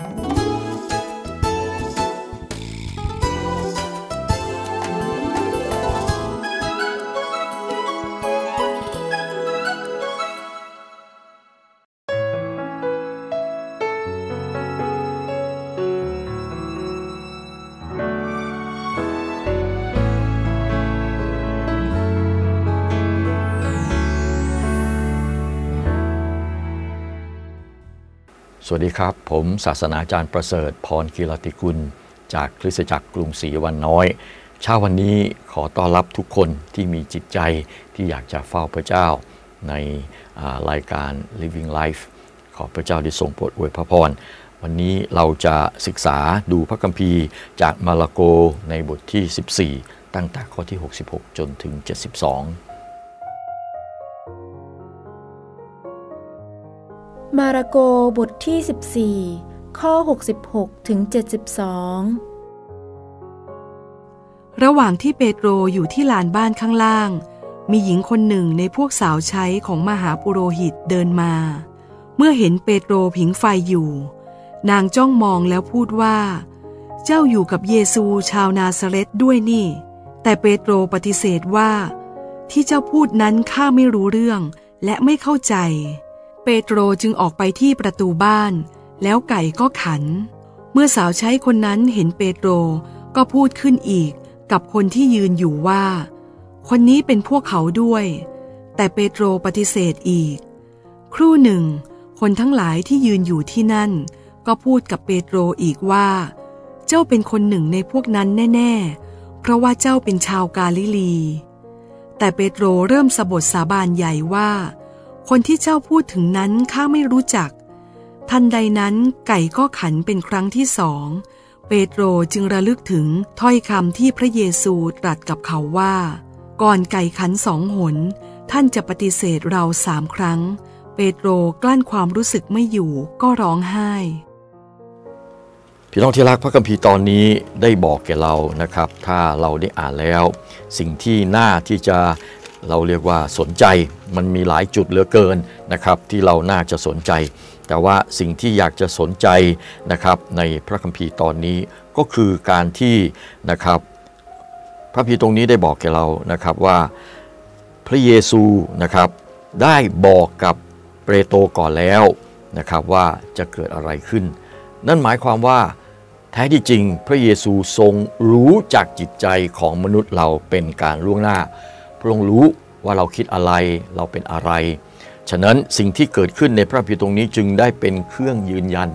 ส วัสดีครับ ผมศาสนาจารย์ประเสริฐพรกิรติกุล จากคริสตจักรกรุงศรีวันน้อย เช้าวันนี้ขอต้อนรับทุกคนที่มีจิตใจที่อยากจะเฝ้าพระเจ้าในรายการ Living Life ขอพระเจ้าได้ทรงโปรดอวยพระพร วันนี้เราจะศึกษาดูพระคัมภีร์จากมาระโกในบทที่ 14 ตั้งแต่ข้อที่ 66 จนถึง 72 มาระโกบทที่ 14 ข้อ 66 ถึง 72 ระหว่างที่เปโตรอยู่ที่ลานบ้านข้างล่าง มีหญิงคนหนึ่งในพวกสาวใช้ของมหาปุโรหิตเดินมา เมื่อเห็นเปโตรผิงไฟอยู่ นางจ้องมองแล้วพูดว่า เจ้าอยู่กับเยซูชาวนาซาเรตด้วยนี่ แต่เปโตรปฏิเสธว่า ที่เจ้าพูดนั้นข้าไม่รู้เรื่องและไม่เข้าใจ เปโตรจึงออกไปที่ประตูบ้าน แล้วไก่ก็ขัน เมื่อสาวใช้คนนั้นเห็นเปโตรก็พูดขึ้นอีกกับคนที่ยืนอยู่ว่า คนนี้เป็นพวกเขาด้วย แต่เปโตรปฏิเสธอีก ครู่หนึ่ง คนทั้งหลายที่ยืนอยู่ที่นั่น ก็พูดกับเปโตรอีกว่า เจ้าเป็นคนหนึ่งในพวกนั้นแน่ ๆ เพราะว่าเจ้าเป็นชาวกาลิลี แต่เปโตรเริ่มสบทสาบานใหญ่ว่า คนที่เจ้าพูดถึงนั้นข้าไม่รู้จัก ทันใดนั้นไก่ก็ขันเป็นครั้งที่สอง เปโตรจึงระลึกถึงถ้อยคำที่พระเยซูตรัสกับเขาว่า ก่อนไก่ขันสองหน ท่านจะปฏิเสธเราสามครั้ง เปโตรกลั้นความรู้สึกไม่อยู่ก็ร้องไห้พี่น้องที่รักพระคัมภีร์ตอนนี้ได้บอกแก่เรานะครับ ถ้าเราได้อ่านแล้ว สิ่งที่น่าที่จะ เราเรียกว่าสนใจมันมีหลายจุดเหลือเกินนะครับที่เราน่าจะสนใจ แต่ว่าสิ่งที่อยากจะสนใจนะครับในพระคัมภีร์ตอนนี้ก็คือการที่นะครับพระพีตรงนี้ได้บอกแก่เรานะครับว่าพระเยซูนะครับได้บอกกับเปโตรก่อนแล้วนะครับว่าจะเกิดอะไรขึ้น นั่นหมายความว่าแท้ที่จริงพระเยซูทรงรู้จากจิตใจของมนุษย์เราเป็นการล่วงหน้า พระองค์รู้ว่าเราคิดอะไรเราเป็นอะไร ฉะนั้นสิ่งที่เกิดขึ้นในพระพิตรงนี้จึงได้เป็นเครื่องยืนยัน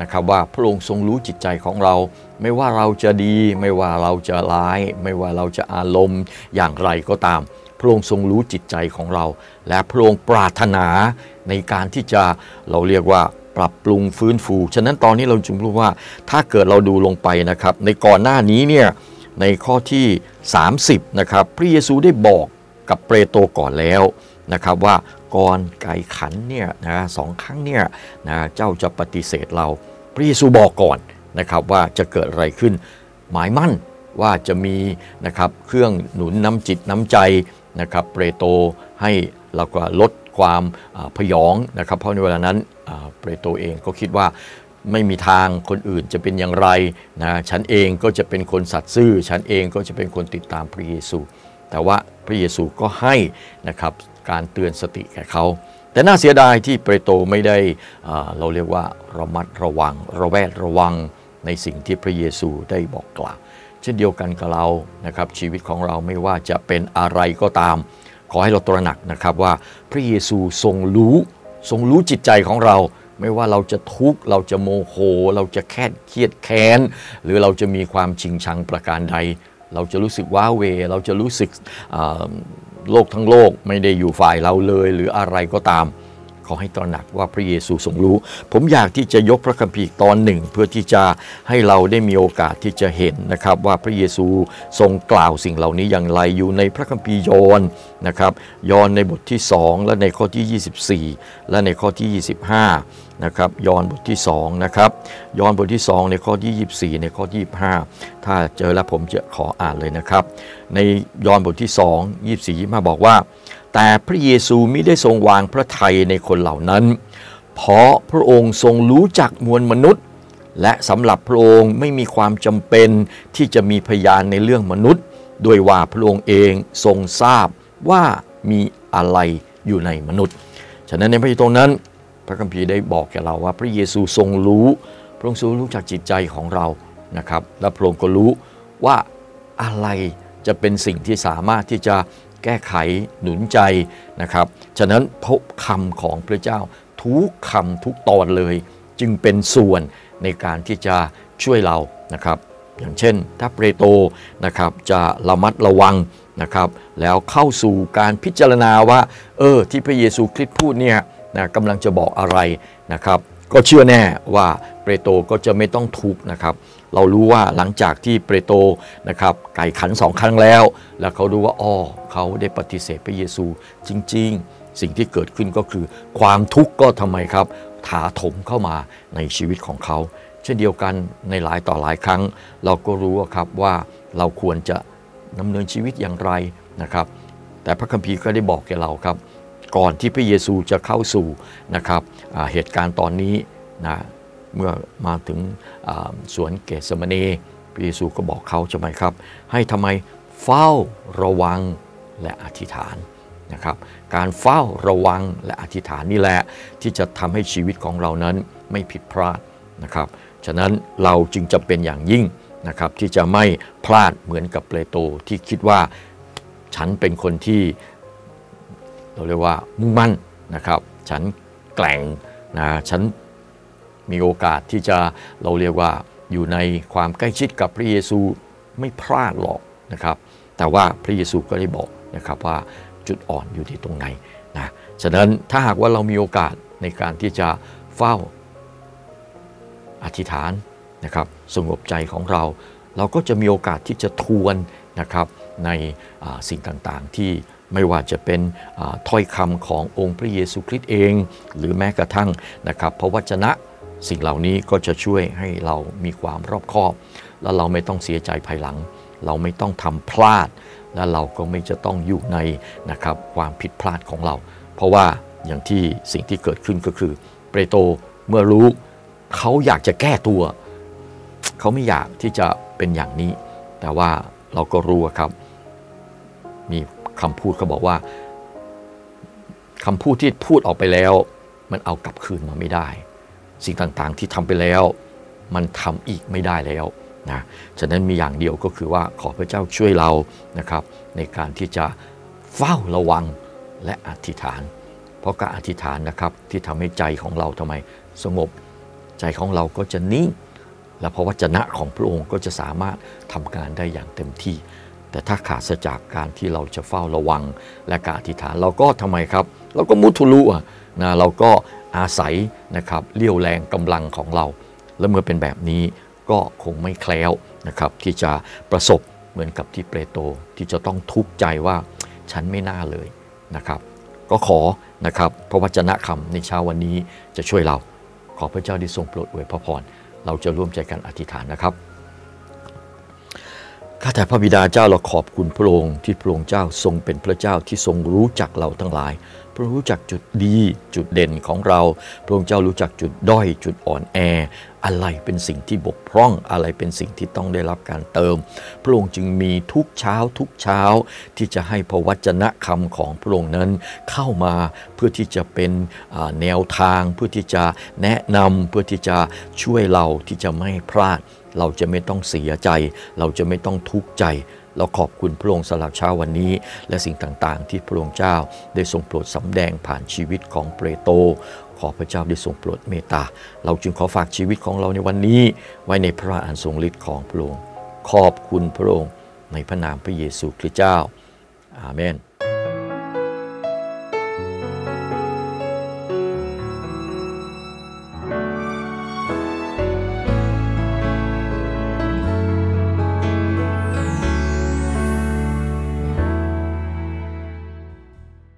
นะครับว่าพระองค์ทรงรู้จิตใจของเรา ไม่ว่าเราจะดี ไม่ว่าเราจะร้าย ไม่ว่าเราจะอารมณ์อย่างไรก็ตาม พระองค์ทรงรู้จิตใจของเรา และพระองค์ปรารถนาในการที่จะเราเรียกว่าปรับปรุงฟื้นฟู ฉะนั้นตอนนี้เราจึงรู้ว่าถ้าเกิดเราดูลงไปนะครับ ในก่อนหน้านี้เนี่ย ในข้อที่ 30นะครับพระเยซูได้บอกกับเปโตรก่อนแล้วนะครับว่าก่อนไก่ขันเนี่ยนะสองครั้งเนี่ยนะเจ้าจะปฏิเสธเรา พระเยซูบอกก่อนนะครับว่าจะเกิดอะไรขึ้น หมายมั่นว่าจะมีนะครับเครื่องหนุนน้ำจิตน้ำใจนะครับเปโตรให้เราก็ลดความพยองนะครับเพราะในเวลานั้นเปโตรเองก็คิดว่า ไม่มีทางคนอื่นจะเป็นอย่างไรนะฉันเองก็จะเป็นคนสัตย์ซื่อ ฉันเองก็จะเป็นคนติดตามพระเยซู แต่ว่าพระเยซูก็ให้นะครับการเตือนสติแก่เขา แต่น่าเสียดายที่เปโตรไม่ได้เราเรียกว่าระมัดระวัง ระแวดระวังในสิ่งที่พระเยซูได้บอกกล่าวเช่นเดียวกันกับเรานะครับชีวิตของเราไม่ว่าจะเป็นอะไรก็ตาม ขอให้เราตระหนักนะครับว่าพระเยซูทรงรู้ทรงรู้จิตใจของเรา ไม่ว่าเราจะทุกข์เราจะโมโห เราจะแค่เครียดแค้น หรือเราจะมีความชิงชังประการใด เราจะรู้สึกว้าเว เราจะรู้สึกโลกทั้งโลกไม่ได้อยู่ฝ่ายเราเลย หรืออะไรก็ตาม ขอให้ตระหนักว่าพระเยซูทรงรู้ ผมอยากที่จะยกพระคัมภีร์ตอนหนึ่ง เพื่อที่จะให้เราได้มีโอกาสที่จะเห็นนะครับ ว่าพระเยซูทรงกล่าวสิ่งเหล่านี้อย่างไรอยู่ในพระคัมภีร์ยอห์นนะครับยอห์นในบทที่ 2 และในข้อที่ 24 และในข้อที่ 25 นะครับยอห์นบทที่2นะครับยอห์นบทที่2ในข้อที่24 ในข้อที่25 ถ้าเจอแล้วผมจะขออ่านเลยนะครับ ในยอห์นบทที่ 2 24มาบอกว่า แต่พระเยซูมิได้ทรงวางพระทัยในคนเหล่านั้น เพราะพระองค์ทรงรู้จักมวลมนุษย์ และสำหรับพระองค์ไม่มีความจำเป็นที่จะมีพยานในเรื่องมนุษย์ด้วยว่าพระองค์เองทรงทราบว่ามีอะไรอยู่ในมนุษย์ ฉะนั้นในพระตรงนั้น ระคัมภีร์ได้บอกแก่เราว่า พระเยซูทรงรู้ พระองค์ทรงรู้จากจิตใจของเรานะครับ และพระองค์ก็รู้ว่าอะไรจะเป็นสิ่งที่สามารถที่จะแก้ไขหนุนใจนะครับ ฉะนั้นพระคำของพระเจ้าทุกคำทุกตอนเลย จึงเป็นส่วนในการที่จะช่วยเรานะครับ อย่างเช่นถ้าเปโตรนะครับจะระมัดระวังนะครับ แล้วเข้าสู่การพิจารณาว่า เออ ที่พระเยซูคริสต์พูดเนี่ย นะกำลังจะบอกอะไรนะครับ ก็เชื่อแน่ว่าเปโตรก็จะไม่ต้องทุกข์นะครับ เรารู้ว่าหลังจากที่เปโตรนะครับไก่ขันสองครั้งแล้ว แล้วเขาดูว่าอ๋อเขาได้ปฏิเสธพระเยซูจริง ๆ สิ่งที่เกิดขึ้นก็คือ ความทุกข์ก็ทำไมครับ ถาถมเข้ามาในชีวิตของเขา เช่นเดียวกันในหลายต่อหลายครั้ง เราก็รู้ครับว่าเราควรจะดำเนินชีวิตอย่างไรนะครับ แต่พระคัมภีร์ก็ได้บอกแก่เราครับ ก่อนที่พระเยซูจะเข้าสู่นะครับเหตุการณ์ตอนนี้นะเมื่อมาถึงสวนเกสมณีพระเยซูก็บอกเขาใช่ไหมครับ ให้ทำไมเฝ้าระวังและอธิษฐานนะครับ การเฝ้าระวังและอธิษฐานนี่แหละที่จะทำให้ชีวิตของเรานั้นไม่ผิดพลาดนะครับ ฉะนั้นเราจึงจะเป็นอย่างยิ่งนะครับที่จะไม่พลาดเหมือนกับเปโตรที่คิดว่าฉันเป็นคนที่ เราเรียกว่ามุ่งมั่นนะครับ ฉันแกล่งนะฉันมีโอกาสที่จะเราเรียกว่าอยู่ในความใกล้ชิดกับพระเยซูไม่พลาดหรอกนะครับ แต่ว่าพระเยซูก็ได้บอกนะครับว่าจุดอ่อนอยู่ที่ตรงไหนนะฉะนั้นถ้าหากว่าเรามีโอกาสในการที่จะเฝ้าอธิษฐานนะครับสงบใจของเรา เราก็จะมีโอกาสที่จะทวนนะครับในสิ่งต่างๆที่ ไม่ว่าจะเป็นถ้อยคำขององค์พระเยซูคริสต์เอง หรือแม้กระทั่งนะครับพระวจนะสิ่งเหล่านี้ก็จะช่วยให้เรามีความรอบคอบ และเราไม่ต้องเสียใจภายหลัง เราไม่ต้องทำพลาด และเราก็ไม่จะต้องอยู่ในนะครับความผิดพลาดของเรา เพราะว่าอย่างที่สิ่งที่เกิดขึ้นก็คือเปโตรเมื่อรู้เขาอยากจะแก้ตัว เขาไม่อยากที่จะเป็นอย่างนี้ แต่ว่าเราก็รู้ครับ มี คำพูดเขาบอกว่าคำพูดที่พูดออกไปแล้ว มันเอากลับคืนมาไม่ได้ สิ่งต่างๆที่ทำไปแล้ว มันทำอีกไม่ได้แล้วนะฉะนั้นมีอย่างเดียวก็คือว่าขอพระเจ้าช่วยเรานะครับ ในการที่จะเฝ้าระวังและอธิษฐาน เพราะการอธิษฐานนะครับที่ทำให้ใจของเราทำไมสงบใจของเราก็จะนิ่งและพระวจนะของพระองค์ก็จะสามารถทำการได้อย่างเต็มที่ แต่ถ้าขาดจากการที่เราจะเฝ้าระวังและการอธิษฐานเราก็ทำไมครับ เราก็มุทุลุอะนะเราก็อาศัยนะครับเลี้ยวแรงกำลังของเรา และเมื่อเป็นแบบนี้ก็คงไม่แคล้วนะครับที่จะประสบเหมือนกับที่เปโตรที่จะต้องทุกข์ใจว่าฉันไม่น่าเลยนะครับก็ขอนะครับพระวจนะคำในเช้าวันนี้จะช่วยเรา ขอพระเจ้าได้ทรงโปรดอวยพระพรเราจะร่วมใจกันอธิษฐานนะครับ ข้าแต่พระบิดาเจ้าเราขอบคุณพระองค์ที่พระองค์เจ้าทรงเป็นพระเจ้าที่ทรงรู้จักเราทั้งหลาย พระรู้จักจุดดีจุดเด่นของเรา พระองค์เจ้ารู้จักจุดด้อยจุดอ่อนแอ อะไรเป็นสิ่งที่บกพร่องอะไรเป็นสิ่งที่ต้องได้รับการเติม พระองค์จึงมีทุกเช้าทุกเช้าที่จะให้พระวจนะคำของพระองค์นั้นเข้ามาเพื่อที่จะเป็นแนวทาง เพื่อที่จะแนะนำเพื่อที่จะช่วยเราที่จะไม่พลาด เราจะไม่ต้องเสียใจ เราจะไม่ต้องทุกข์ใจ เราขอบคุณพระองค์สำหรับเช้าวันนี้ และสิ่งต่างๆ ที่พระองค์เจ้าได้ทรงโปรดสำแดงผ่านชีวิตของเปโตรขอพระเจ้าได้ทรงโปรดเมตตา เราจึงขอฝากชีวิตของเราในวันนี้ ไว้ในพระอันทรงฤทธิ์ของพระองค์ ขอบคุณพระองค์ในพระนามพระเยซูคริสต์เจ้า อาเมน